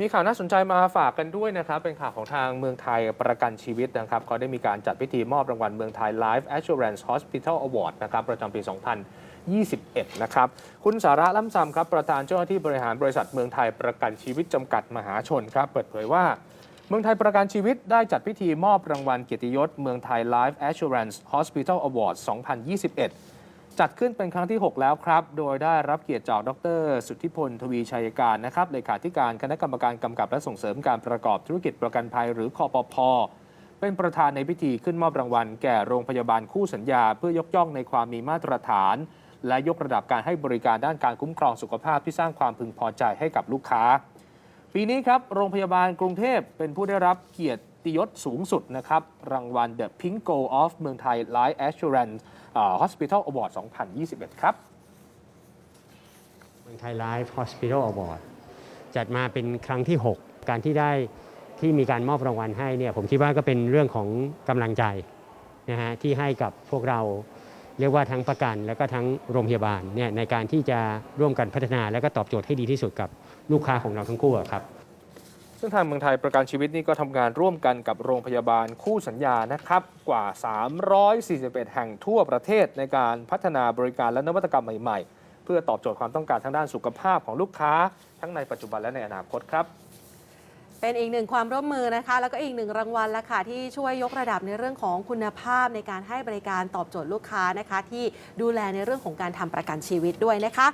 มีข่าวน่าสนใจมาฝากกันด้วยนะครับ เป็นข่าวของทางเมืองไทยประกันชีวิตนะครับเขาได้มีการจัดพิธีมอบรางวัลเมืองไทย Life Assurance Hospital Award นะครับประจำปี 2021 นะครับ คุณสาระล่ำซำครับ ประธานเจ้าหน้าที่บริหารบริษัทเมืองไทยประกันชีวิตจำกัดมหาชนครับ เปิดเผยว่า เมืองไทยประกันชีวิตได้จัดพิธีมอบรางวัลเกียรติยศเมืองไทย Life Assurance Hospital Award 2021 จัดขึ้นเป็นครั้งที่ 6 แล้วครับ โดยได้รับเกียรติจากดร สุทธิพล ทวีชัยการนะครับ เลขาธิการคณะกรรมการกำกับและส่งเสริมการประกอบธุรกิจประกันภัยหรือคอปพเป็นประธานในพิธีขึ้นมอบรางวัลแก่โรงพยาบาลคู่สัญญา เพื่อยกย่องในความมีมาตรฐาน และยกระดับการให้บริการด้านการคุ้มครองสุขภาพที่สร้างความพึงพอใจให้กับลูกค้า ปีนี้ครับโรงพยาบาลกรุงเทพเป็นผู้ได้รับเกียรติยศสูงสุดนะครับรางวัล The Pink Gold of เมืองไทย Life Assurance Hospital Award 2021 ครับเมืองไทยไลฟ์ฮอสพิทอลอวอร์ดจัดมาเป็นครั้งที่ 6 การที่ได้ที่มีการมอบรางวัลให้เนี่ยผมคิดว่าก็เป็นเรื่องของกำลังใจนะฮะที่ให้กับพวกเราเรียกว่าทั้งประกัน และก็ทั้งโรงพยาบาลเนี่ยในการที่จะร่วมกันพัฒนาและก็ตอบโจทย์ให้ดีที่สุดกับลูกค้าของเราทั้งคู่ครับ ซึ่งทางเมืองไทยประกันชีวิตนี่ก็ทำงานร่วมกันกับโรงพยาบาลคู่สัญญานะครับกว่า 341 แห่งทั่วประเทศในการพัฒนาบริการและนวัตกรรมใหม่ๆ เพื่อตอบโจทย์ความต้องการทางด้านสุขภาพของลูกค้า ทั้งในปัจจุบันและในอนาคตครับเป็นอีกหนึ่งความร่วมมือนะคะ แล้วก็อีกหนึ่งรางวัลละค่ะ ที่ช่วยยกระดับในเรื่องของคุณภาพในการให้บริการตอบโจทย์ลูกค้านะคะ ที่ดูแลในเรื่องของการทำประกันชีวิตด้วยนะคะ